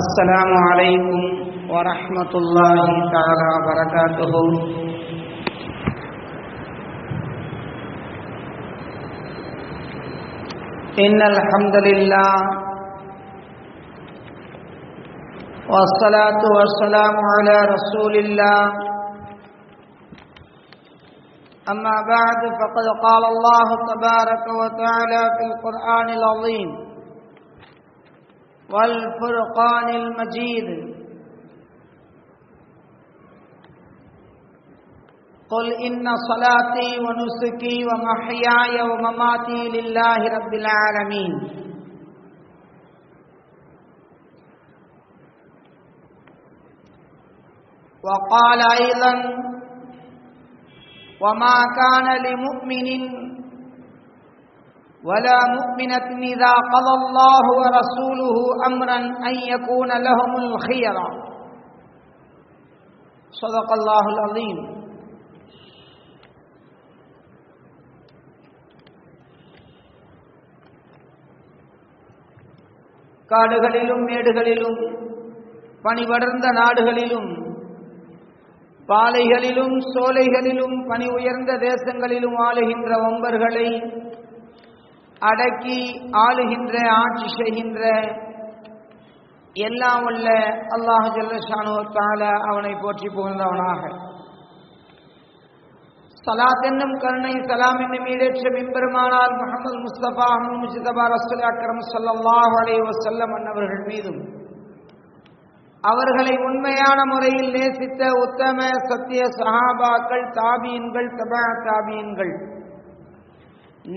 السلام عليكم ورحمة الله تعالى وبركاته. إن الحمد لله والصلاة والسلام على رسول الله. أما بعد فقد قال الله تبارك وتعالى في القرآن العظيم والفرقان المجيد. قل إن صلاتي ونسكي ومحياي ومماتي لله رب العالمين. وقال أيضا وما كان لمؤمن ولا مؤمنة إذا قضى الله ورسوله أمرا أن يكون لهم الخيرة صدق الله العظيم காடுகளிலும் மேடுகளிலும் பனிபடர்ந்த நாடுகளிலும் பாலைகளிலும் சோலைகளிலும் பனி உயர்ந்த தேசங்களிலும் ஆளுகின்ற ஒம்பர்களை அடக்கி ஆளுகின்ற ஆட்சி செய்கின்ற எல்லாம் உள்ள அல்லாஹ் ஜல்லஷானுவத்தால அவனை போற்றி புகழ்ந்தவனாக. சலாத் என்னும் கருணை சலாம் என்னும் ஈடேற்ற மிம்பெருமானால் முகமது முஸ்தபா முஜிதபா ரசுல் அக்ரம் சல்லாஹ் அலே வசல்லம் அன்னவர்கள் மீதும் அவர்களை உண்மையான முறையில் நேசித்த உத்தம சத்திய சஹாபாக்கள் தாபீன்கள் தபா தாபீன்கள்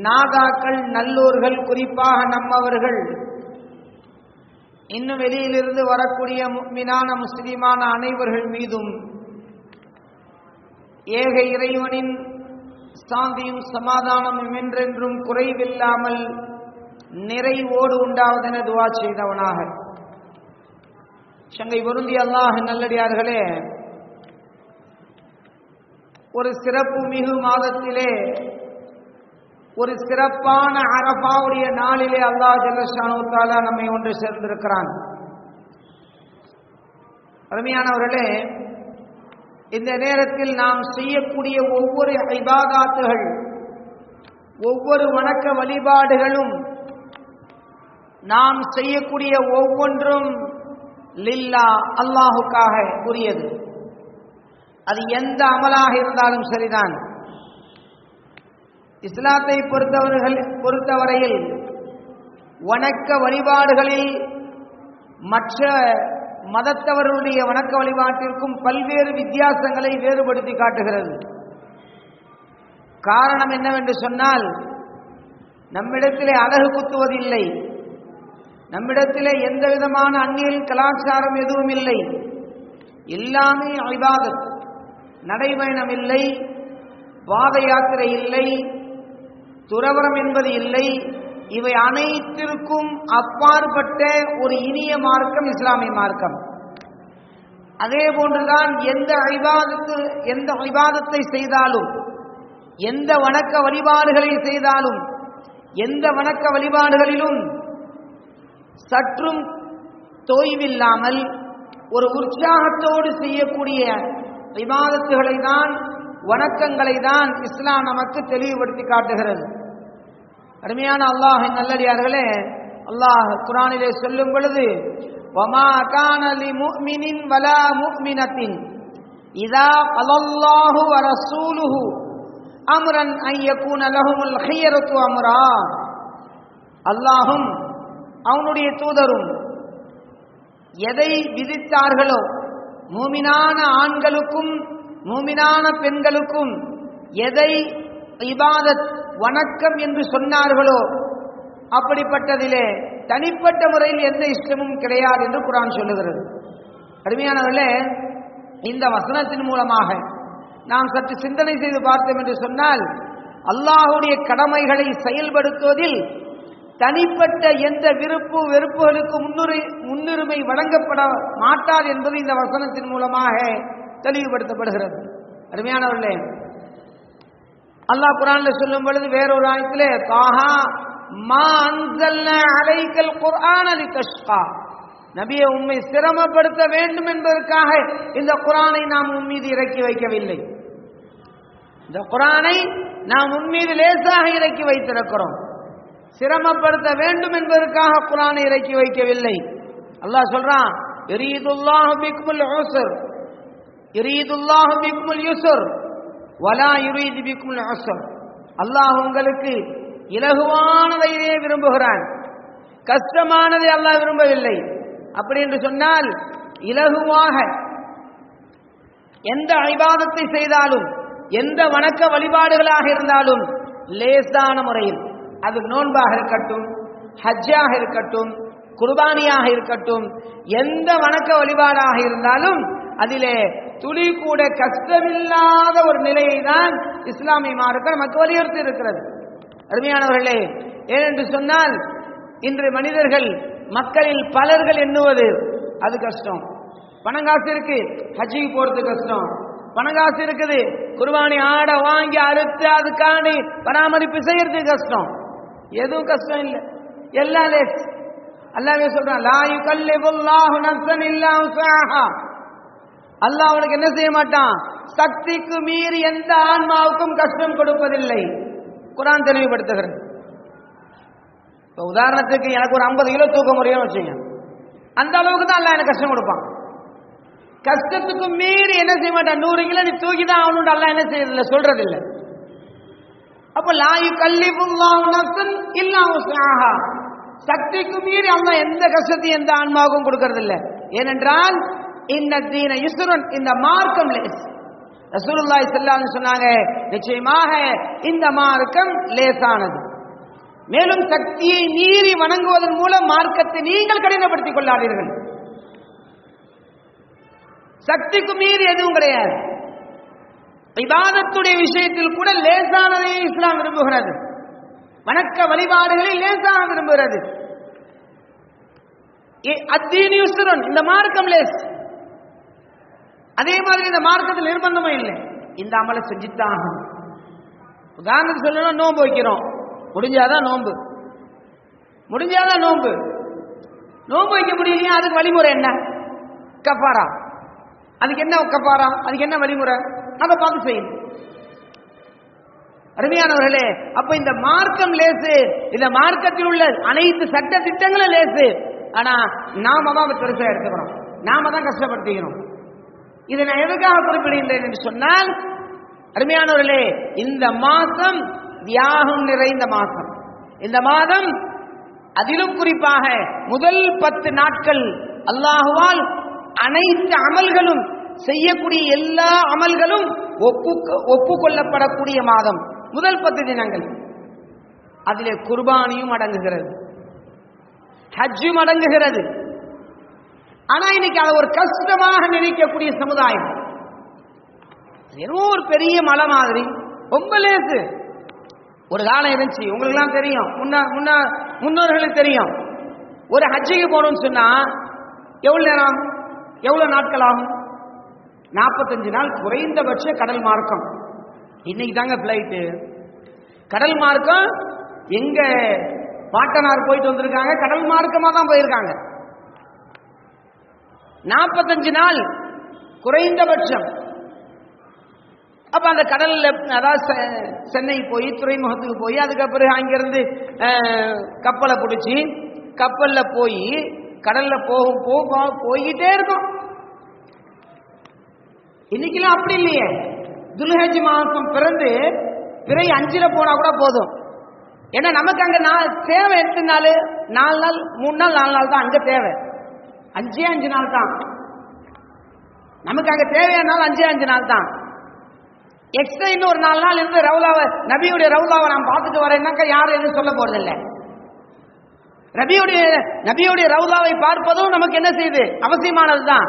நாதாக்கள் நல்லூர்கள் குறிப்பாக நம்மவர்கள். இன்னும் வெளியிலிருந்து வரக்கூடிய மினான முஸ்லிமான அனைவர்கள் மீதும் ஏக இறைவனின் சாந்தியும் சமாதானமும் என்றென்றும் குறைவில்லாமல் நிறைவோடு உண்டாவதென துவா செய்தவனாக. சங்கை பொருந்தி அல்லாஹ் நல்லடியார்களே ஒரு சிறப்பு மிகு மாதத்திலே ஒரு சிறப்பான அரபாவுடைய நாளிலே அல்லாஹ் ஜல்லஷானுத்தாலா நம்மை ஒன்று சேர்ந்திருக்கிறான். அருமையானவர்களே இந்த நேரத்தில் நாம் செய்யக்கூடிய ஒவ்வொரு ஐபாகாத்துகள் ஒவ்வொரு வணக்க வழிபாடுகளும் நாம் செய்யக்கூடிய ஒவ்வொன்றும் லில்லா அல்லாஹுக்காக உரியது அது எந்த அமலாக இருந்தாலும் சரிதான். இஸ்லாத்தை பொறுத்தவர்கள் பொறுத்தவரையில் வணக்க வழிபாடுகளில் மற்ற மதத்தவர்களுடைய வணக்க வழிபாட்டிற்கும் பல்வேறு வித்தியாசங்களை வேறுபடுத்தி காட்டுகிறது. காரணம் என்னவென்று சொன்னால் நம்மிடத்திலே அழகு குத்துவதில்லை. நம்மிடத்திலே எந்த விதமான அந்நியல் கலாச்சாரம் எதுவும் இல்லை. எல்லாமே ஐபாதத் நடைபயணம் இல்லை பாத யாத்திரை இல்லை துறவரம் என்பது இல்லை. இவை அனைத்திற்கும் அப்பாற்பட்ட ஒரு இனிய மார்க்கம் இஸ்லாமிய மார்க்கம். அதே போன்றுதான் எந்த ஐபாதத்து எந்த ஐபாதத்தை செய்தாலும் எந்த வணக்க வழிபாடுகளை செய்தாலும் எந்த வணக்க வழிபாடுகளிலும் சற்றும் தோய்வில்லாமல் ஒரு உற்சாகத்தோடு செய்யக்கூடிய விவாதத்துகளை தான் வணக்கங்களை தான் இஸ்லாம் நமக்கு தெளிவுபடுத்தி காட்டுகிறது. அருமையான அல்லாஹ் நல்லடியார்களே அல்லாஹ் குரானிலே சொல்லும் பொழுது வமா கானலி முஃமினின் வலா முஃமினத்தின் இதா கலல்லாஹு வ ரசூலுஹு அம்ரன் அன் யகூன லஹுமுல் அமுரா அம்ரா. அல்லாஹும் அவனுடைய தூதரும் எதை விதித்தார்களோ மூமினான ஆண்களுக்கும் மூமினான பெண்களுக்கும் எதை இபாதத் வணக்கம் என்று சொன்னார்களோ? அப்படிப்பட்டதிலே தனிப்பட்ட முறையில் எந்த இஷ்டமும் கிடையாது என்று குரான் சொல்லுகிறது. அருமையானவர்களே இந்த வசனத்தின் மூலமாக நாம் சற்று சிந்தனை செய்து பார்த்தோம் என்று சொன்னால் அல்லாஹுடைய கடமைகளை செயல்படுத்துவதில் தனிப்பட்ட எந்த விருப்பு வெறுப்புகளுக்கு முன்னுரை முன்னுரிமை வழங்கப்பட மாட்டாது என்பது இந்த வசனத்தின் மூலமாக தெளிவுபடுத்தப்படுகிறது. அருமையானவர்களே அல்லாஹ் குரான்ல சொல்லும் பொழுது வேறொரு ஆயத்திலே தாஹா மா அன்சல்னா அலைக்கல் குர்ஆன லிதஷ்கா. நபியை உண்மை சிரமப்படுத்த வேண்டும் என்பதற்காக இந்த குரானை நாம் உம்மீது இறக்கி வைக்கவில்லை. இந்த குரானை நாம் உண்மீது லேசாக இறக்கி வைத்திருக்கிறோம். சிரமப்படுத்த வேண்டும் என்பதற்காக குரானை இறக்கி வைக்கவில்லை. அல்லாஹ் சொல்றான் யுரீதுல்லாஹு பிக்முல் யூசர் யுரீதுல்லாஹு பிக்முல் யூசர். வலா யுரீது பிக்குமுல் அல்லாஹ் உங்களுக்கு இலகுவானதையே விரும்புகிறான். கஷ்டமானதை அல்லாஹ் விரும்பவில்லை. அப்படி என்று சொன்னால் இலகுவாக எந்த ஐபாதத்தை செய்தாலும் எந்த வணக்க வழிபாடுகளாக இருந்தாலும் லேசான முறையில் அது நோன்பாக இருக்கட்டும் ஹஜ்ஜாக இருக்கட்டும் குர்பானியாக இருக்கட்டும் எந்த வணக்க வழிபாடாக இருந்தாலும் அதிலே துளி கூட கஷ்டமில்லாத ஒரு நிலையை தான் இஸ்லாமிய மார்க்கம் நமக்கு வலியுறுத்தி இருக்கிறது. அருமையானவர்களே ஏனென்று சொன்னால் இன்று மனிதர்கள் மக்களில் பலர்கள் எண்ணுவது அது கஷ்டம். பணம் காசு இருக்கு ஹஜ்ஜிக்கு போறது கஷ்டம். பணம் காசு இருக்குது குர்பானி ஆடை வாங்கி அறுத்து அதுக்காண்டி பராமரிப்பு செய்யறது கஷ்டம். எதுவும் கஷ்டம் இல்லை. எல்லாம் லேஸ் அல்லாவே சொல்றான் லா யுகல்லிபுல்லாஹு நஃப்ஸன் இல்லா உஸாஹா அல்லாஹ் அவனுக்கு என்ன செய்ய மாட்டான்? சக்திக்கு மீறி எந்த ஆன்மாவுக்கும் கஷ்டம் கொடுப்பதில்லை. குரான் தெளிவுபடுத்துகிறது. இப்போ உதாரணத்துக்கு எனக்கு ஒரு ஐம்பது கிலோ தூக்க முடியும்னு வச்சுங்க அந்த அளவுக்கு தான் அல்ல எனக்கு கஷ்டம் கொடுப்பான். கஷ்டத்துக்கு மீறி என்ன செய்ய மாட்டான்? நூறு கிலோ நீ தூக்கி தான் அவனு அல்ல என்ன செய்யறதில்ல சொல்றதில்ல. அப்ப லாயு கல்லிபுல்லாஹு இல்லாம சக்திக்கு மீறி அல்லாஹ் எந்த கஷ்டத்தையும் எந்த ஆன்மாவுக்கும் கொடுக்கறதில்ல. ஏனென்றால் இந்த தீன இந்த மார்க்கம் லேஸ். ரசூலுல்லாய் செல்லான்னு சொன்னாங்க நிச்சயமாக இந்த மார்க்கம் லேசானது. மேலும் சக்தியை மீறி வணங்குவதன் மூலம் மார்க்கத்தை நீங்கள் கடினப்படுத்திக் கொள்ளாதீர்கள். சக்திக்கு மீறி எதுவும் கிடையாது. விவாதத்துடைய விஷயத்தில் கூட லேசானதை இஸ்லாம் விரும்புகிறது. வணக்க வழிபாடுகளை லேசாக விரும்புகிறது. அத்தீனி இந்த மார்க்கம் லேஸ். அதே மாதிரி இந்த மார்க்கத்தில் நிர்பந்தமும் இல்லை. இந்த அமலை செஞ்சுத்தான் ஆகணும். உதாரணத்துக்கு சொல்லணும் நோன்பு வைக்கிறோம். முடிஞ்சாதான் நோன்பு. முடிஞ்சாதான் நோன்பு. நோன்பு வைக்க முடியலையா? அதுக்கு வழிமுறை என்ன? கப்பாரா அதுக்கு என்ன கப்பாரா அதுக்கு என்ன வழிமுறை? அதை பார்த்து செய்யணும். அருமையானவர்களே அப்ப இந்த மார்க்கம் லேசு இந்த மார்க்கத்தில் உள்ள அனைத்து சட்ட திட்டங்களும் லேசு. ஆனா நாம தான் பெருசா எடுத்துக்கிறோம் நாம தான் கஷ்டப்படுத்திக்கிறோம் இதை நான் எதுக்காக குறிப்பிடுகின்றேன் என்று சொன்னால் அருமையானவர்களே இந்த மாதம் தியாகம் நிறைந்த மாதம். இந்த மாதம் அதிலும் குறிப்பாக முதல் பத்து நாட்கள் அல்லாஹுவால் அனைத்து அமல்களும் செய்யக்கூடிய எல்லா அமல்களும் ஒப்பு ஒப்புக்கொள்ளப்படக்கூடிய மாதம். முதல் பத்து தினங்கள். அதிலே குர்பானியும் அடங்குகிறது. ஹஜ்ஜும் அடங்குகிறது. ஆனா இன்னைக்கு அதை ஒரு கஷ்டமாக நினைக்கக்கூடிய சமுதாயம். ஏதோ ஒரு பெரிய மலை மாதிரி. ரொம்ப லேசு. ஒரு காலம் இருந்துச்சு. உங்களுக்கு எல்லாம் தெரியும். முன்னா முன்னா முன்னோர்களுக்கு தெரியும். ஒரு ஹஜ்ஜிக்கு போகணும்னு சொன்னா எவ்வளவு நேரம்? எவ்வளவு நாட்கள் ஆகும்? நாற்பத்தஞ்சு நாள் குறைந்தபட்ச கடல் மார்க்கம். இன்னைக்கு தாங்க பிளைட்டு கடல் மார்க்கம் எங்க பாட்டனார் போயிட்டு வந்திருக்காங்க கடல் மார்க்கமா தான் போயிருக்காங்க. நாற்பத்தஞ்சு நாள் குறைந்தபட்சம். அப்ப அந்த கடல்ல அதாவது செ- சென்னை போய் துறைமுகத்துக்கு போய் அதுக்கப்புறம் அங்கிருந்து கப்பலை பிடிச்சி கப்பல்ல போய் கடல்ல போகும் போகும் போய்கிட்டே இருக்கும். இன்னைக்கெல்லாம் அப்படி இல்லையே. துல்ஹஜ் மாசம் பிறந்து பிறை அஞ்சுல போனா கூட போதும். ஏன்னா நமக்கு அங்க நா- தேவை எத்தனை நாள்? நாலு நாள் மூணு நாள் நாலு நாள் தான் அங்க தேவை. அஞ்சே அஞ்சு நாள் தான் நமக்கு அங்க தேவையான நாள் அஞ்சே அஞ்சு நாள் தான் எக்ஸ்ட்ரா இன்னும் ஒரு நாலு நாள் இருந்து ரவுலாவை நபியுடைய ரவுலாவை நான் பார்த்துட்டு வரேன்னாக்கா யாரும் எதுவும் சொல்ல போறதில்லை. ரபியுடைய நபியுடைய ரவுலாவை பார்ப்பதும் நமக்கு என்ன செய்யுது? அவசியமானது தான்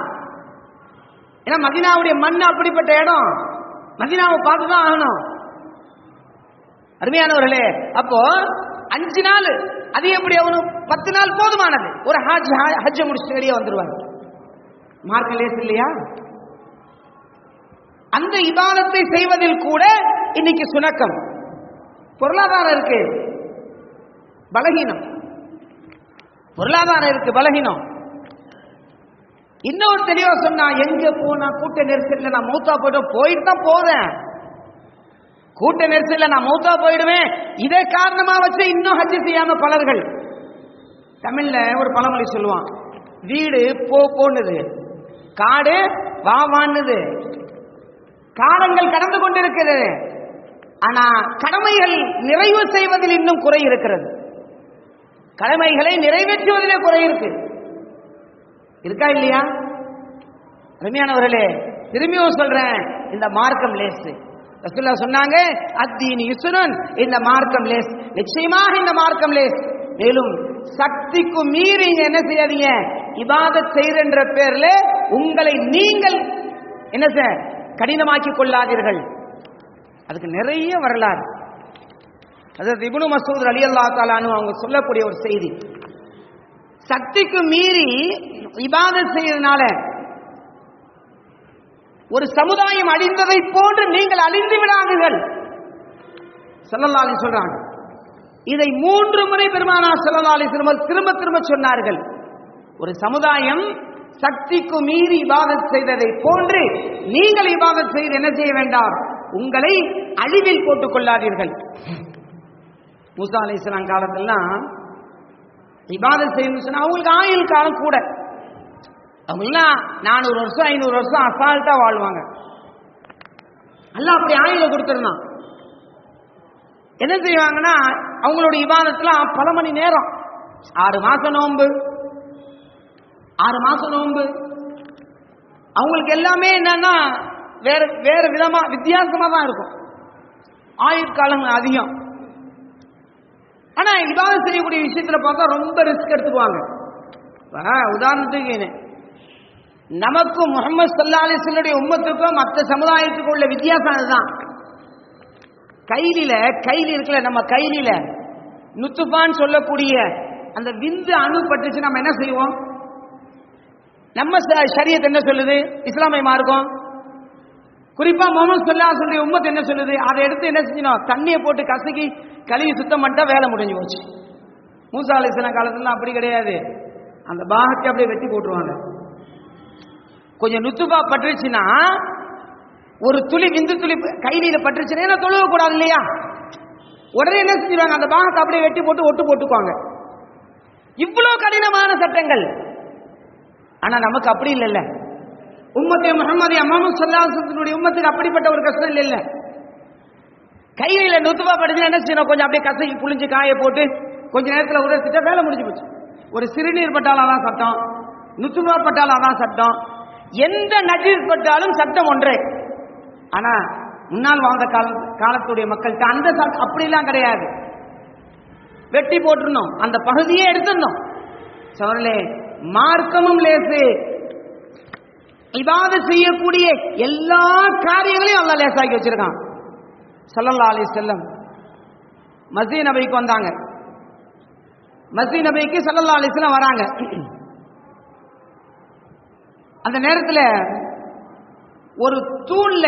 ஏன்னா மதினாவுடைய மண் அப்படிப்பட்ட இடம். மதினாவை பார்த்து தான் ஆகணும். அருமையானவர்களே அப்போ அஞ்சு நாள் அது எப்படி அவனும் பத்து நாள் போதுமானது. ஒரு ஹஜ் ஹஜ்ஜை முடிச்சுட்டு வெளியே வந்துருவாங்க மார்க்க லேஸ் இல்லையா அந்த இபாதத்தை செய்வதில் கூட இன்னைக்கு சுணக்கம். பொருளாதாரம் இருக்கு. பலகீனம். பொருளாதாரம் இருக்கு பலகீனம். இன்னொரு தெளிவா சொன்னா எங்க போனா கூட்ட நெரிசல் நான் மூத்தா போயிட்டு போயிட்டு தான் போறேன். கூட்ட நெரிசல்ல நான் மூத்தா போயிடுவேன். இதே காரணமா வச்சு இன்னும் ஹஜ் செய்யாம பலர்கள். தமிழ்ல ஒரு பழமொழி சொல்லுவான். வீடு போ போன்னுது. காடு வா வான்னுது. காலங்கள் கடந்து கொண்டிருக்கிறது ஆனா கடமைகள் நிறைவு செய்வதில் இன்னும் குறை இருக்கிறது. கடமைகளை நிறைவேற்றுவதிலே குறை இருக்கு. இருக்கா இல்லையா? அருமையானவர்களே திரும்பியும் சொல்றேன். இந்த மார்க்கம் லேசு. ரசூல்லா சொன்னாங்க அத்தீன் யுசுரன் இந்த மார்க்கம் லேஸ். நிச்சயமாக இந்த மார்க்கம் லேஸ். மேலும் சக்திக்கு மீறி என்ன செய்யாதீங்க. இபாதத் செய்யற பேர்ல உங்களை நீங்கள் என்ன செய்ய கடினமாக்கி கொள்ளாதீர்கள். அதுக்கு நிறைய வரலாறு. அதாவது இபுனு மசூத் அலி அல்லா தாலானு அவங்க சொல்லக்கூடிய ஒரு செய்தி. சக்திக்கு மீறி இபாதத் செய்யறதுனால ஒரு சமுதாயம் அழிந்ததை போன்று நீங்கள் அழிந்து விடாதீர்கள். செல்லலாலி சொல்றாங்க. இதை மூன்று முறை பெருமானா செல்லலாலி அலைஹி திரும்ப திரும்ப சொன்னார்கள். ஒரு சமுதாயம் சக்திக்கு மீறி விவாதம் செய்ததை போன்று நீங்கள் விவாதம் செய்து என்ன செய்ய வேண்டாம்? உங்களை அழிவில் போட்டுக் கொள்ளாதீர்கள். மூசா அலிஸ்லாம் காலத்திலாம் இபாதத் செய்யணும் சொன்னா அவங்களுக்கு ஆயுள் காலம் கூட. அவங்களாம் நானூறு வருஷம் ஐநூறு வருஷம் அசால்ட்டா வாழ்வாங்க. அல்லாஹ் அப்படி ஆயுத கொடுத்துருந்தான். என்ன செய்வாங்கன்னா அவங்களுடைய இபாதத்துலாம் பல மணி நேரம். ஆறு மாசம் நோன்பு. ஆறு மாசம் நோன்பு. அவங்களுக்கு எல்லாமே என்னன்னா வேற வேற விதமா வித்தியாசமா தான் இருக்கும் ஆயுட்காலங்கள் அதிகம். ஆனா விவாதம் செய்யக்கூடிய விஷயத்துல பார்த்தா ரொம்ப ரிஸ்க் எடுத்துக்குவாங்க. உதாரணத்துக்கு என்ன, நமக்கும் முகமது சல்லா அலிஸ்வனுடைய உம்மத்துக்கும் மற்ற சமுதாயத்துக்கும் உள்ள வித்தியாசம் அதுதான். கைலில கைலி இருக்கல நம்ம கைலில நுத்துப்பான்னு சொல்லக்கூடிய அந்த விந்து அணு பட்டுச்சு நம்ம என்ன செய்வோம்? நம்ம சரியத்தை ஷரியத் என்ன சொல்லுது? இஸ்லாமிய மார்க்கம். குறிப்பா முகமது சொல்லாசுடைய உம்மத்து என்ன சொல்லுது? அதை எடுத்து என்ன செஞ்சோம் தண்ணியை போட்டு கசக்கி கழுவி சுத்தம் பண்ணிட்டா வேலை முடிஞ்சு போச்சு. மூசா அலிஸ்லாம் காலத்துல அப்படி கிடையாது. அந்த பாகத்தை அப்படியே வெட்டி போட்டுருவாங்க. கொஞ்சம் நுத்துபா பட்டுருச்சுன்னா ஒரு துளி விந்து துளி கைலியில பட்டுருச்சுன்னா ஏன்னா தொழுவ கூடாது இல்லையா? உடனே என்ன செஞ்சிருவாங்க அந்த பாகத்தை அப்படியே வெட்டி போட்டு ஒட்டு போட்டுக்குவாங்க. இவ்வளவு கடினமான சட்டங்கள். ஆனா நமக்கு அப்படி இல்லைல்ல. உம்மத்தை முகமது அம்மாமும் சொல்லாசத்தினுடைய உம்மத்துக்கு அப்படிப்பட்ட ஒரு கஷ்டம் இல்லைல்ல. கையில நுத்துவா படிச்சு என்ன செய்யணும்? கொஞ்சம் அப்படியே கசக்கி புளிஞ்சு காய போட்டு கொஞ்ச நேரத்தில் உதச்சிட்டா வேலை முடிஞ்சு போச்சு. ஒரு சிறுநீர் பட்டாலும் அதான் சட்டம் நுத்துவா பட்டாலும் அதான் சட்டம். எந்த நஜீஸ் பட்டாலும் சட்டம் ஒன்றே. ஆனா முன்னால் வாழ்ந்த கால காலத்துடைய மக்கள்கிட்ட அந்த சட்டம் அப்படிலாம் கிடையாது. வெட்டி போட்டுருந்தோம். அந்த பகுதியே எடுத்திருந்தோம். சவர்களே மார்க்கமும் லேசு. இபாத செய்யக்கூடிய எல்லா காரியங்களையும் அல்லாஹ் லேசாக்கி வச்சிருக்கான். ஸல்லல்லாஹு அலி செல்லம் மசீ நபைக்கு வந்தாங்க. மசீ நபைக்கு ஸல்லல்லாஹு அலிஸ்லாம் வராங்க. அந்த நேரத்தில் ஒரு தூண்ல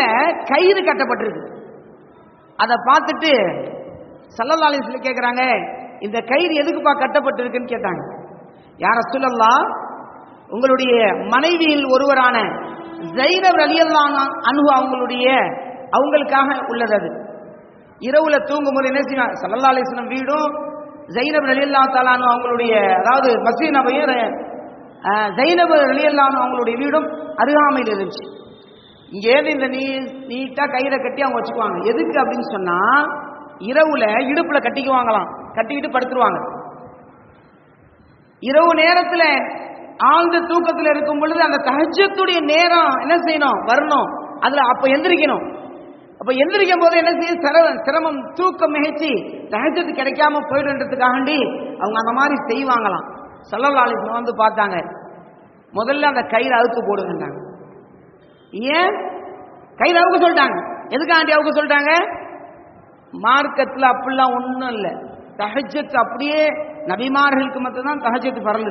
கயிறு கட்டப்பட்டிருக்கு. அதை பார்த்துட்டு சல்லல்லாலி சொல்லி கேட்குறாங்க இந்த கயிறு எதுக்குப்பா கட்டப்பட்டிருக்குன்னு கேட்டாங்க. யார சொல்லலாம் உங்களுடைய மனைவியில் ஒருவரான ஜைனப் ரலியல்லாஹு அன்ஹு அவங்களுடைய அவங்களுக்காக உள்ளது அது. இரவுல தூங்கும்போது என்ன செய்யணும் ஸல்லல்லாஹு வீடும் ஜைனப் அலியல்லா தாலானு அவங்களுடைய அதாவது மஸ்ஜித் நபையும் அஹ், அவங்களுடைய வீடும் அருகாமையில் இருந்துச்சு. இங்கேருந்து இந்த நீ நீட்டாக கயிறை கட்டி அவங்க வச்சுக்குவாங்க. எதுக்கு அப்படின்னு சொன்னால் இரவுல இடுப்பில் கட்டிக்குவாங்களாம். கட்டிக்கிட்டு படுத்துருவாங்க. இரவு நேரத்தில் ஆழ்ந்த தூக்கத்தில் இருக்கும் பொழுது அந்த தகஜத்துடைய நேரம் என்ன செய்யணும்? வரணும். அதில் அப்போ எந்திரிக்கணும். அப்போ எந்திரிக்கும் போது என்ன செய்யும் சிரமம் சிரமம் தூக்கம் மிகச்சி தகஜத்து கிடைக்காம போயிடுன்றதுக்காண்டி அவங்க அந்த மாதிரி செய்வாங்களாம். சல்லல்லா வந்து பார்த்தாங்க. முதல்ல அந்த கயிறு அவுத்து போடுங்கன்றாங்க ஏன்? கயிறு அவுக்க சொல்லிட்டாங்க. எதுக்காண்டி அவுக்க சொல்லிட்டாங்க? மார்க்கத்தில் அப்படிலாம் ஒன்றும் இல்லை. தஹஜத் அப்படியே நபிமார்களுக்கு மட்டும்தான் தஹஜத் வரல.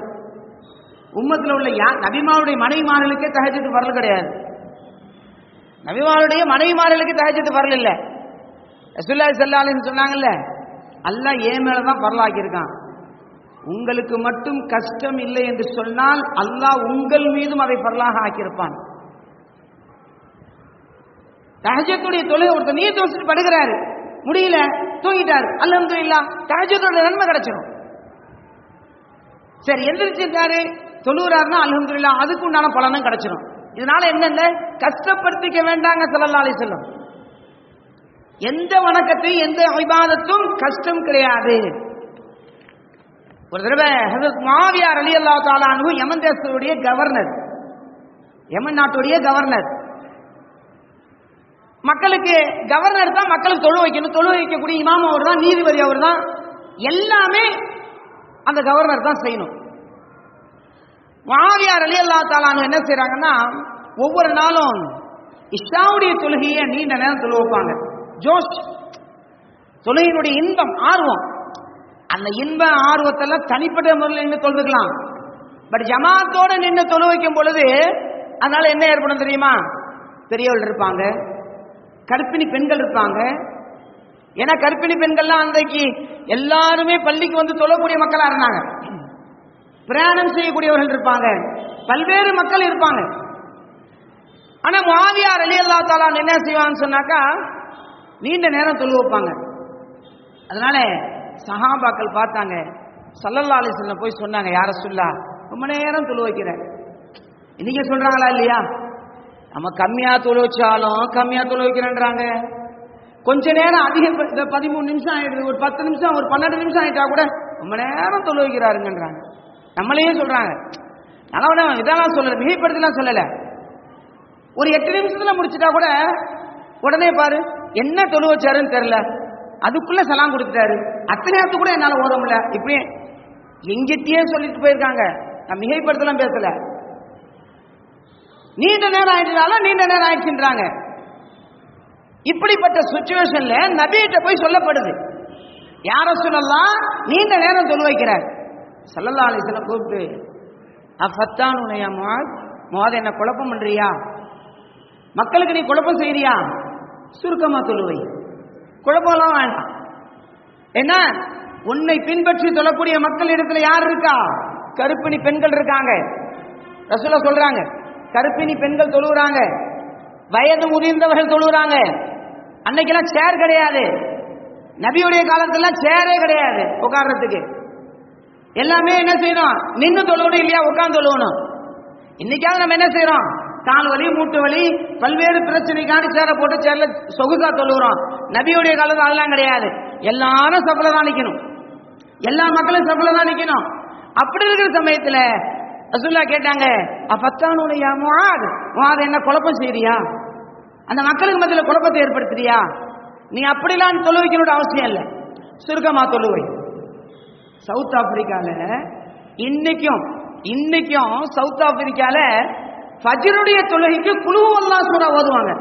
உம்மத்தில் உள்ள யா நபிமாருடைய மனைவிமார்களுக்கே தஹஜத் வரல கிடையாது. நபிமாருடைய மனைவிமார்களுக்கு தஹஜத் வரல இல்லை. ரசூலுல்லாஹி ஸல்லல்லாஹு சொன்னாங்கல்ல அல்ல ஏன் மேலதான் தான் உங்களுக்கு மட்டும் கஷ்டம் இல்லை என்று சொன்னால் அல்லாஹ் உங்கள் மீதும் அதை பரலாக ஆக்கியிருப்பான். தஹஜத்துடைய தொழுகை ஒருத்தர் நீர் தோசிட்டு படுகிறாரு. முடியல தூங்கிட்டாரு. அல்ஹம்துலில்லா தஹஜத்தோட நன்மை கிடைச்சிடும் சரி எந்திரிச்சிருக்காரு தொழுகிறாருன்னா அல்ஹம்துலில்லா அதுக்கு உண்டான பலனும் கிடைச்சிடும் இதனால என்னென்ன? கஷ்டப்படுத்திக்க வேண்டாங்க ஸல்லல்லாஹு சொல்லும் எந்த வணக்கத்தையும் எந்த விவாதத்தும் கஷ்டம் கிடையாது. ஒரு தடவை ஹசரத் மாவியார் அலி அல்லா தாலானு யமன் தேசத்துடைய கவர்னர் யமன் நாட்டுடைய கவர்னர் மக்களுக்கு கவர்னர் தான் மக்களுக்கு தொழு வைக்கணும். தொழு வைக்கக்கூடிய இமாம் அவர் தான் நீதிபதி அவர் தான். எல்லாமே அந்த கவர்னர் தான் செய்யணும். மாவியார் அலி அல்லா தாலானு என்ன செய்யறாங்கன்னா ஒவ்வொரு நாளும் இஷாவுடைய தொழுகையை நீண்ட நேரம் தொழு வைப்பாங்க ஜோஷ் தொழுகையினுடைய இன்பம் ஆர்வம். அந்த இன்ப ஆர்வத்தெல்லாம் தனிப்பட்ட முறையில் நின்று தொழுதுக்கலாம். பட் ஜமாத்தோட நின்று தொழு வைக்கும் பொழுது அதனால என்ன ஏற்படும் தெரியுமா? பெரியவர்கள் இருப்பாங்க. கற்பிணி பெண்கள் இருப்பாங்க. ஏன்னா கற்பிணி பெண்கள்லாம் அன்றைக்கு எல்லாருமே பள்ளிக்கு வந்து தொழக்கூடிய மக்களா இருந்தாங்க. பிரயாணம் செய்யக்கூடியவர்கள் இருப்பாங்க. பல்வேறு மக்கள் இருப்பாங்க. ஆனா மாவியார் அலி அல்லா தாலா என்ன செய்வாங்கன்னு சொன்னாக்கா நீண்ட நேரம் தொழு வைப்பாங்க. அதனால சஹாபாக்கள் பார்த்தாங்க. சல்லல்லா அலிஸ்ல போய் சொன்னாங்க யார சொல்லா ரொம்ப நேரம் தொழு வைக்கிறேன் இன்னைக்கு சொல்றாங்களா இல்லையா? நம்ம கம்மியா தொழு வச்சாலும் கம்மியா தொழு வைக்கிறேன்றாங்க. கொஞ்ச நேரம் அதிகம் பதிமூணு நிமிஷம் ஆயிடுது ஒரு பத்து நிமிஷம் ஒரு பன்னெண்டு நிமிஷம் ஆயிட்டா கூட ரொம்ப நேரம் தொழு வைக்கிறாருங்கன்றாங்க. நம்மளையே சொல்றாங்க. நான் இதெல்லாம் சொல்லல மிகைப்படுத்தலாம் சொல்லல. ஒரு எட்டு நிமிஷத்துல முடிச்சிட்டா கூட உடனே பாரு என்ன தொழு வச்சாருன்னு தெரியல. அதுக்குள்ள சலாம் கொடுத்துட்டாரு. அத்தனை நேரத்து கூட என்னால ஓட முடியல. இப்படி எங்கிட்டயே சொல்லிட்டு போயிருக்காங்க. நான் மிகைப்படுத்தலாம் பேசல. நீண்ட நேரம் ஆயிடுறாலும் நீண்ட நேரம் ஆயிடுச்சுன்றாங்க. இப்படிப்பட்ட சுச்சுவேஷன்ல நபிகிட்ட போய் சொல்லப்படுது. யார சொல்லலாம் நீண்ட நேரம் சொல்ல வைக்கிறார் சல்லல்லா அலிசனை கூப்பிட்டு அஃபத்தான் உனையா முவாத் முவாத் என்ன குழப்பம் பண்றியா? மக்களுக்கு நீ குழப்பம் செய்யறியா சுருக்கமா சொல்லுவை குழப்பம்லாம் வேண்டாம். என்ன? உன்னை பின்பற்றி தொழக்கூடிய மக்கள் இடத்துல யார் இருக்கா? கருப்பிணி பெண்கள் இருக்காங்க. ரசூலா சொல்றாங்க கருப்பிணி பெண்கள் தொழுகிறாங்க வயது முதிர்ந்தவர்கள் தொழுகிறாங்க அன்னைக்கெல்லாம் சேர் கிடையாது. நபியுடைய காலத்துல சேரே கிடையாது உட்கார்றதுக்கு. எல்லாமே என்ன செய்யணும் நின்று தொழுவணும் இல்லையா? உட்கார்ந்து தொழுவணும். இன்னைக்காவது நம்ம என்ன செய்யறோம்? கால் வலி மூட்டு வலி பல்வேறு பிரச்சனைக்கான சேர போட்டு சேர்ல சொகுசா தொழுகிறோம் நபியுடைய காலத்தில் அதெல்லாம் கிடையாது. எல்லாரும் சபல தான் நிக்கணும். எல்லா மக்களும் சபல தான் நிக்கணும். அப்படி இருக்கிற சமயத்துல ரசூல்லா கேட்டாங்க அப்பத்தானுடைய முவாது முவாது என்ன குழப்பம் செய்யறியா அந்த மக்களுக்கு மத்தியில் குழப்பத்தை ஏற்படுத்துறியா? நீ அப்படிலாம் தொழு வைக்கணும்னு அவசியம் இல்லை. சுருக்கமா தொழுவை சவுத் ஆப்பிரிக்கால இன்னைக்கும் இன்னைக்கும் சவுத் ஆப்பிரிக்கால ஃபஜ்ருடைய தொழுகைக்கு குழு அல்லா ஓதுவாங்க.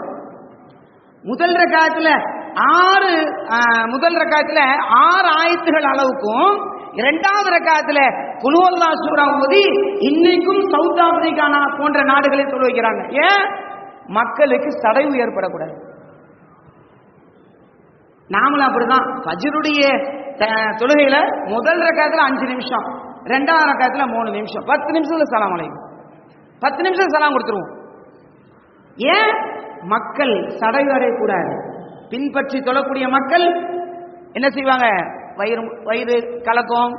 முதல் ரக்காயத்துல ஆறு முதல் ரக்காயத்துல ஆறு ஆயத்துகள் அளவுக்கும் இரண்டாவது ரக்காயத்துல குழுவல்லா சூறா ஓதி இன்னைக்கும் சவுத் ஆப்பிரிக்கா போன்ற நாடுகளில் தொழு வைக்கிறாங்க. ஏன்? மக்களுக்கு சடைவு ஏற்படக்கூடாது. நாமளும் அப்படிதான். ஃபஜ்ருடைய தொழுகையில் தொழுகையில முதல் ரக்காயத்துல அஞ்சு நிமிஷம் ரெண்டாவது ரக்காயத்துல மூணு நிமிஷம். பத்து நிமிஷத்துல சலாம் அலைக்கும். பத்து நிமிஷம் சலாம் கொடுத்துருவோம். ஏன்? மக்கள் சடைவடையக்கூடாது பின்பற்றி தொழக்கூடிய மக்கள் என்ன செய்வாங்க? வயிறு வயிறு கலக்கம்.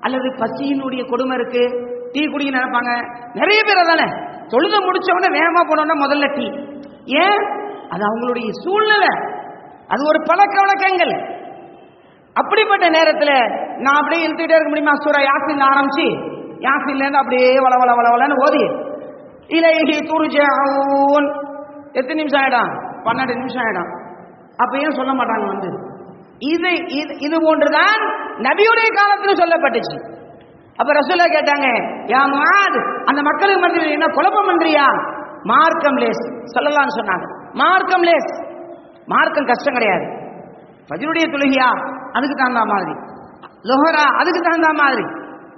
அல்லது பசியினுடைய கொடுமை இருக்கு. டீ குடிக்க நினைப்பாங்க. நிறைய பேர் அதானே? தொழுத முடிச்ச உடனே வேகமா போனோம்னா முதல்ல டீ. ஏன்? அது அவங்களுடைய சூழ்நிலை. அது ஒரு பழக்க வழக்கங்கள். அப்படிப்பட்ட நேரத்தில் நான் அப்படியே இழுத்துக்கிட்டே இருக்க முடியுமா? சூரா யாசின் ஆரம்பிச்சு யாசின்ல இருந்து அப்படியே வள வள வள வளன்னு ஓதி. இலைஹி துர்ஜாஊன் எத்தனை நிமிஷம் ஆயிடும் பன்னெண்டு நிமிஷம் ஆயிடும் அப்ப ஏன் சொல்ல மாட்டாங்க வந்து? இது இது இது போன்றுதான் நபியுடைய காலத்தில் சொல்லப்பட்டுச்சு. அப்ப ரசூலா கேட்டாங்க யா முஆத் அந்த மக்களுக்கு மத்தியில் என்ன குழப்பம் பண்றியா மார்க்கம் லேஸ் சொல்லலாம்னு சொன்னாங்க. மார்க்கம் லேஸ் மார்க்கம் கஷ்டம் கிடையாது. ஃபஜ்ருடைய தொழுகியா அதுக்கு தகுந்த மாதிரி. லுஹரா அதுக்கு தகுந்த மாதிரி.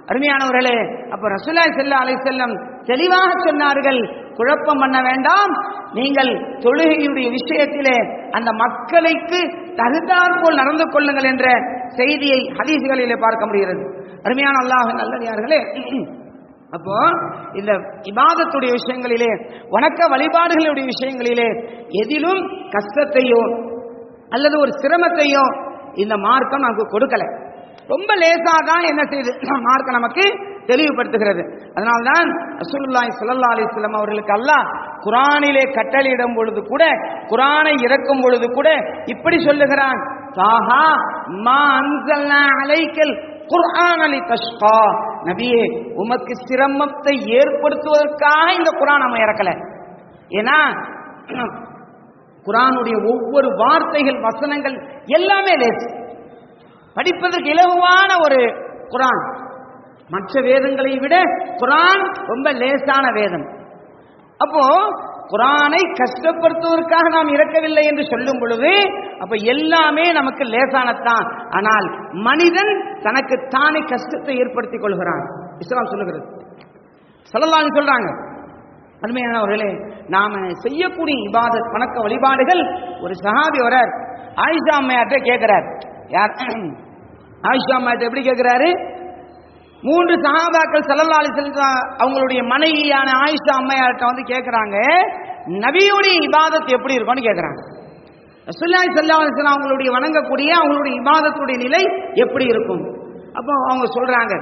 அருமையானவர்களே அப்ப ரசூலுல்லாஹி செல்லா அலை செல்லம் தெளிவாக சொன்னார்கள் குழப்பம் பண்ண வேண்டாம் நீங்கள் தொழுகையுடைய விஷயத்திலே அந்த மக்களுக்கு தகுந்தாற்போல் நடந்து கொள்ளுங்கள் என்ற செய்தியை ஹதீசுகளிலே பார்க்க முடிகிறது. அருமையான அல்லாஹ் நல்லடியார்களே அப்போ இந்த இபாதத்துடைய விஷயங்களிலே வணக்க வழிபாடுகளுடைய விஷயங்களிலே எதிலும் கஷ்டத்தையோ அல்லது ஒரு சிரமத்தையோ இந்த மார்க்கம் நமக்கு கொடுக்கலை. ரொம்ப லேசா தான் என்ன செய்யுது மார்க்க நமக்கு தெளிவுபடுத்துகிறது. அதனால்தான் ரசூலுல்லாய் சுல்லா அலிஸ்லாம் அவர்களுக்கு அல்லாஹ் குரானிலே கட்டளையிடும் பொழுது கூட குரானை இறக்கும் பொழுது கூட இப்படி சொல்லுகிறான். தாஹா மா அன்சல்னா அலைக்கல் குர்ஆன் அலி தஷ்கா நபியே உமக்கு சிரமத்தை ஏற்படுத்துவதற்காக இந்த குரான் நம்ம இறக்கல. ஏன்னா குரானுடைய ஒவ்வொரு வார்த்தைகள் வசனங்கள் எல்லாமே லேசு. படிப்பதற்கு இலகுவான ஒரு குரான். மற்ற வேதங்களை விட குரான் ரொம்ப லேசான வேதம். அப்போ குரானை கஷ்டப்படுத்துவதற்காக நாம் இறக்கவில்லை என்று சொல்லும் பொழுது அப்ப எல்லாமே நமக்கு லேசானத்தான். ஆனால் மனிதன் தனக்கு தானே கஷ்டத்தை ஏற்படுத்திக் கொள்கிறான். இஸ்லாம் சொல்லுகிறது. சொல்லலாம்னு சொல்றாங்க. அருமையானவர்களே நாம செய்யக்கூடிய இபாத வணக்க வழிபாடுகள் ஒரு சஹாபி வரார் ஆயிஷா அம்மையார்ட்ட கேட்கிறார். யார்? ஆயிஷா அம்மையார்ட்ட எப்படி கேட்கிறாரு மூன்று சகாபாக்கள் செல்லலாளி அலைஹி அவங்களுடைய மனைவியான ஆயிஷா அம்மையார்ட்ட வந்து கேட்கிறாங்க நபியுடைய இபாதத் எப்படி இருக்கும்னு கேட்கிறாங்க ரசூலுல்லாஹி ஸல்லல்லாஹு அலைஹி அவங்களுடைய வணங்கக்கூடிய அவங்களுடைய இபாதத்துடைய நிலை எப்படி இருக்கும்? அப்போ அவங்க சொல்றாங்க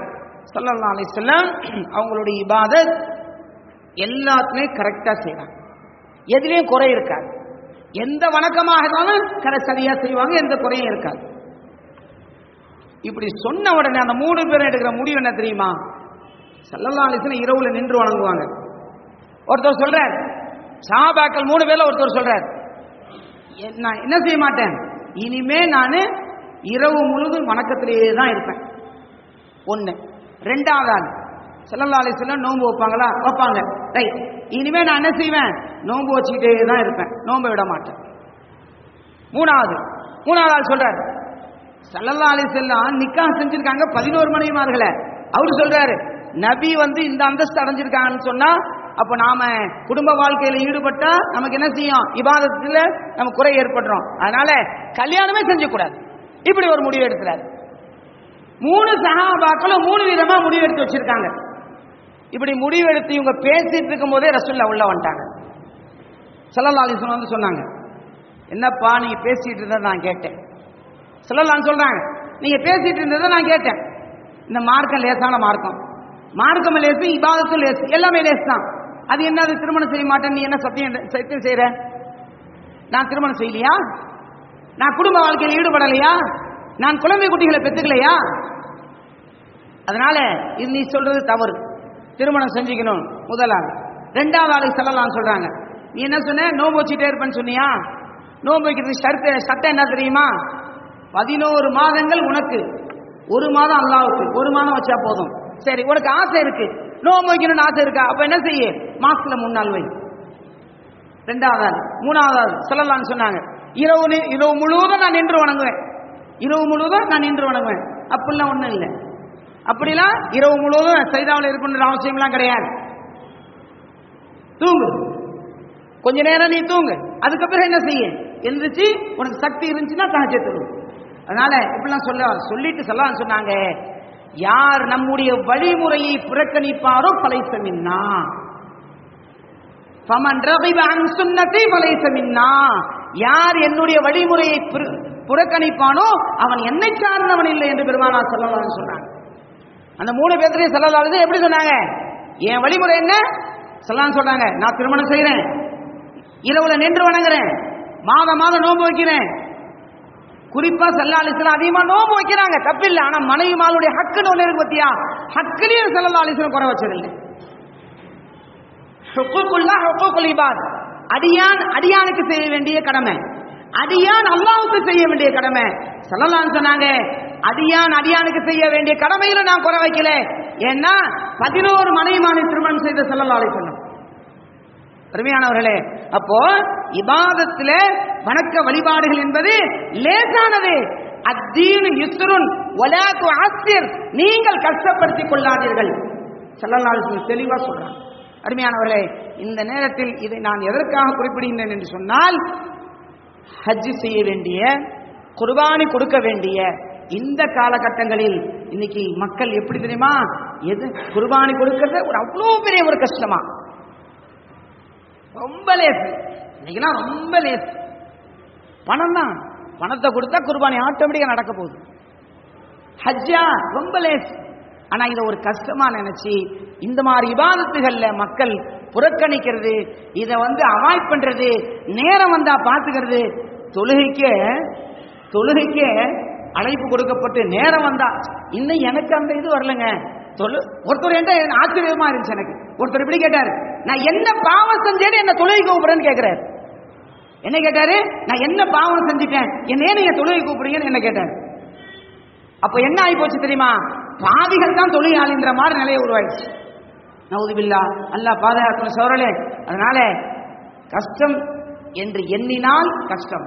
ஸல்லல்லாஹு அலைஹி அவங்களுடைய இபாதத் எல்லாத்துமே கரெக்டா செய்வாங்க எதுலேயும் குறை இருக்காது. எந்த வணக்கமாக இருந்தாலும் கரை சரியா செய்வாங்க எந்த குறையும் இருக்காது. இப்படி சொன்ன உடனே அந்த மூணு பேரும் எடுக்கிற முடிவு என்ன தெரியுமா? சல்லல்லா இரவுல நின்று வணங்குவாங்க. ஒருத்தர் சொல்றார் சாபாக்கள் மூணு பேர்ல ஒருத்தர் சொல்றார் நான் என்ன செய்ய மாட்டேன்? இனிமே நான் இரவு முழுதும் வணக்கத்திலேயே தான் இருப்பேன். ஒண்ணு. ரெண்டாவது ஆள் சல்லல்லா அலிஸ்லாம் நோன்பு வைப்பாங்களா? வைப்பாங்க. ரைட் இனிமே நான் என்ன செய்வேன்? நோன்பு வச்சுக்கிட்டே தான் இருப்பேன். நோன்பை விட மாட்டேன். மூணாவது மூணாவது ஆள் சொல்றாரு சல்லல்லா அலிசல்லாம் நிக்கா செஞ்சிருக்காங்க பதினோரு மனைவிமார்களை. அவரு சொல்றாரு நபி வந்து இந்த அந்தஸ்து அடைஞ்சிருக்காங்கன்னு சொன்னா அப்ப நாம குடும்ப வாழ்க்கையில ஈடுபட்டா நமக்கு என்ன செய்யும்? இபாதத்துல நம்ம குறை ஏற்படுறோம். அதனால கல்யாணமே செஞ்சக்கூடாது. இப்படி ஒரு முடிவு எடுக்கிறாரு. மூணு சகாபாக்களும் மூணு விதமா முடிவு எடுத்து வச்சிருக்காங்க. இப்படி முடிவு எடுத்து இவங்க பேசிட்டு இருக்கும் போதே ரசுல்லா உள்ள வந்துட்டாங்க. சல்லல்லா அலிஸ்லாம் வந்து சொன்னாங்க என்னப்பா நீங்க பேசிட்டு இருந்ததை நான் கேட்டேன். சொல்லலாம்னு சொல்றாங்க. நீங்க பேசிட்டு இருந்ததை நான் கேட்டேன். இந்த மார்க்கம் லேசான மார்க்கம். மார்க்கம் லேசு இபாதத்தும் லேசு எல்லாமே லேஸ் தான் அது என்னது? திருமணம் செய்ய மாட்டேன் நீ என்ன சத்தியம் சத்தியம் செய்யற நான் திருமணம் செய்யலையா? நான் குடும்ப வாழ்க்கையில் ஈடுபடலையா? நான் குழந்தை குட்டிகளை பெற்றுக்கலையா அதனால இது நீ சொல்றது தவறு. திருமணம் செஞ்சுக்கணும் முதல் ரெண்டாவது ஆளுக்கு செல்லலாம் சொல்றாங்க. நீ என்ன சொன்ன? நோன்பு வச்சுட்டே இருப்பேன்னு சொன்னியா? நோன்பு வைக்கிறது ஷர்ட் சட்டம் என்ன தெரியுமா? பதினோரு மாதங்கள் உனக்கு. ஒரு மாதம் அல்லாவுக்கு. ஒரு மாதம் வச்சா போதும். சரி உனக்கு ஆசை இருக்கு. நோம்பு வைக்கணும்னு ஆசை இருக்கா? அப்ப என்ன செய்ய? மாசத்துல மூணு நாள் வை. ரெண்டாவது ஆள் மூணாவது ஆள் சொல்லலாம்னு சொன்னாங்க. இரவு இரவு முழுவதும் நான் நின்று வணங்குவேன். இரவு முழுவதும் நான் நின்று வணங்குவேன். அப்படிலாம் ஒண்ணும் இல்லை. அப்படிலாம் இரவு முழுவதும் சைதாவில் இருக்கணுன்ற அவசியம்லாம் கிடையாது. தூங்கு. கொஞ்ச நேரம் நீ தூங்கு. அதுக்கப்புறம் என்ன செய்ய? எந்திரிச்சு உனக்கு சக்தி இருந்துச்சுன்னா தகச்சத்து அதனால இப்படிலாம் சொல்ல சொல்லிட்டு சொல்லலாம் சொன்னாங்க. யார் நம்முடைய வழிமுறையை புறக்கணிப்பாரோ பலைசமின்னா மின்னா. ஃபமன் ரகிப அன் யார் என்னுடைய வழிமுறையை புற- புறக்கணிப்பானோ அவன் என்னை சார்ந்தவன் இல்லை என்று பெருமானா சொல்லலாம்னு சொன்னாங்க. அந்த மூணு பேர்த்தையும் சொல்லலாம் எப்படி சொன்னாங்க? என் வழிமுறை என்ன? சொல்லலாம் சொல்றாங்க நான் திருமணம் செய்யறேன் இரவுல நின்று வணங்குறேன். மாதம் மாதம் நோன்பு வைக்கிறேன். குறிப்பா சல்லா அலிஸ்லாம் அதிகமா நோம்பு வைக்கிறாங்க. தப்பில்லை. ஆனா மனைவி மாளுடைய ஹக்குன்னு ஒண்ணு இருக்கு பத்தியா? ஹக்குலையும் சல்லா அலிஸ்லாம் குறை வச்சதில்லை. ஹுக்குக்குல்லா ஹுக்குக்குல் இபாத். அடியான் அடியானுக்கு செய்ய வேண்டிய கடமை. அடியான் அல்லாவுக்கு செய்ய வேண்டிய கடமை. சொல்லலாம்னு சொன்னாங்க அடியான் அடியானுக்கு செய்ய வேண்டிய கடமையில நான் குறை வைக்கல. ஏன்னா பதினோரு மனைவிமானை திருமணம் செய்த சல்லல்லா அலிஸ்லாம் அருமையானவர்களே அப்போ இபாதத்துல வணக்க வழிபாடுகள் என்பது லேசானது. அத்தீனு யுஸ்ருன் ஒலாக்கு ஆசிர் நீங்கள் கஷ்டப்படுத்திக் கொள்ளாதீர்கள். செல்லலால் தெளிவா சொல்றாங்க அருமையானவர்களே இந்த நேரத்தில் இதை நான் எதற்காக குறிப்பிடுகின்றேன் என்று சொன்னால் ஹஜ் செய்ய வேண்டிய குர்பானி கொடுக்க வேண்டிய இந்த காலகட்டங்களில் இன்னைக்கு மக்கள் எப்படி தெரியுமா? எது குர்பானி கொடுக்கறது? ஒரு அவ்வளோ பெரிய ஒரு கஷ்டமா. ரொம்ப லேசு. இன்னைக்கெல்லாம் ரொம்ப லேசு. பணம் தான் பணத்தை கொடுத்தா குர்பானி ஆட்டோமேட்டிக்கா நடக்க போகுது. ஹஜ்ஜா ரொம்ப லேஸ் ஆனா இதை ஒரு கஷ்டமா நினைச்சு இந்த மாதிரி விவாதத்துகள்ல மக்கள் புறக்கணிக்கிறது இதை வந்து அவாய்ட் பண்றது நேரம் வந்தா பாத்துக்கிறது தொழுகைக்கு தொழுகைக்கு அழைப்பு கொடுக்கப்பட்டு நேரம் வந்தா இன்னும் எனக்கு அந்த இது வரலங்க. சொல்லு. ஒருத்தர் என்ன ஆச்சரியமா இருந்துச்சு எனக்கு. ஒருத்தர் இப்படி கேட்டாரு. நான் என்ன பாவம் செஞ்சேன்னு என்ன தொழுகை கூப்பிடுறேன்னு கேட்கிறாரு என்ன கேட்டாரு? நான் என்ன பாவம் செஞ்சுட்டேன்? என்ன நீங்க தொழுகை கூப்பிடுறீங்கன்னு என்ன கேட்டாரு. அப்ப என்ன ஆகி போச்சு தெரியுமா? பாவிகள் தான் தொழிலாளின்ற மாதிரி நிலையை உருவாயிடுச்சு. நவுதுபில்லா அல்லா பாதுகாக்கணும் சோழலே அதனால கஷ்டம் என்று எண்ணினால் கஷ்டம்.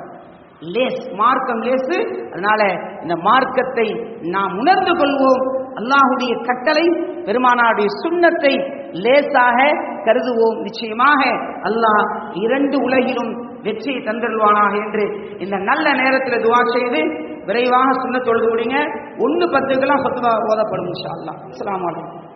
லேஸ் மார்க்கம் லேசு. அதனால இந்த மார்க்கத்தை நாம் உணர்ந்து கொள்வோம். அல்லாஹுடைய கட்டளை பெருமானாருடைய சுண்ணத்தை லேசாக கருதுவோம். நிச்சயமாக அல்லாஹ் இரண்டு உலகிலும் வெற்றியை தந்தருள்வானாக என்று இந்த நல்ல நேரத்தில் துவா செய்து விரைவாக சுண்ண தொழுது முடிங்க ஒன்று பத்துக்கெல்லாம் பத்துவா ஓதப்படும் இன்ஷா அல்லாஹ். அஸ்லாம் வலைக்கம்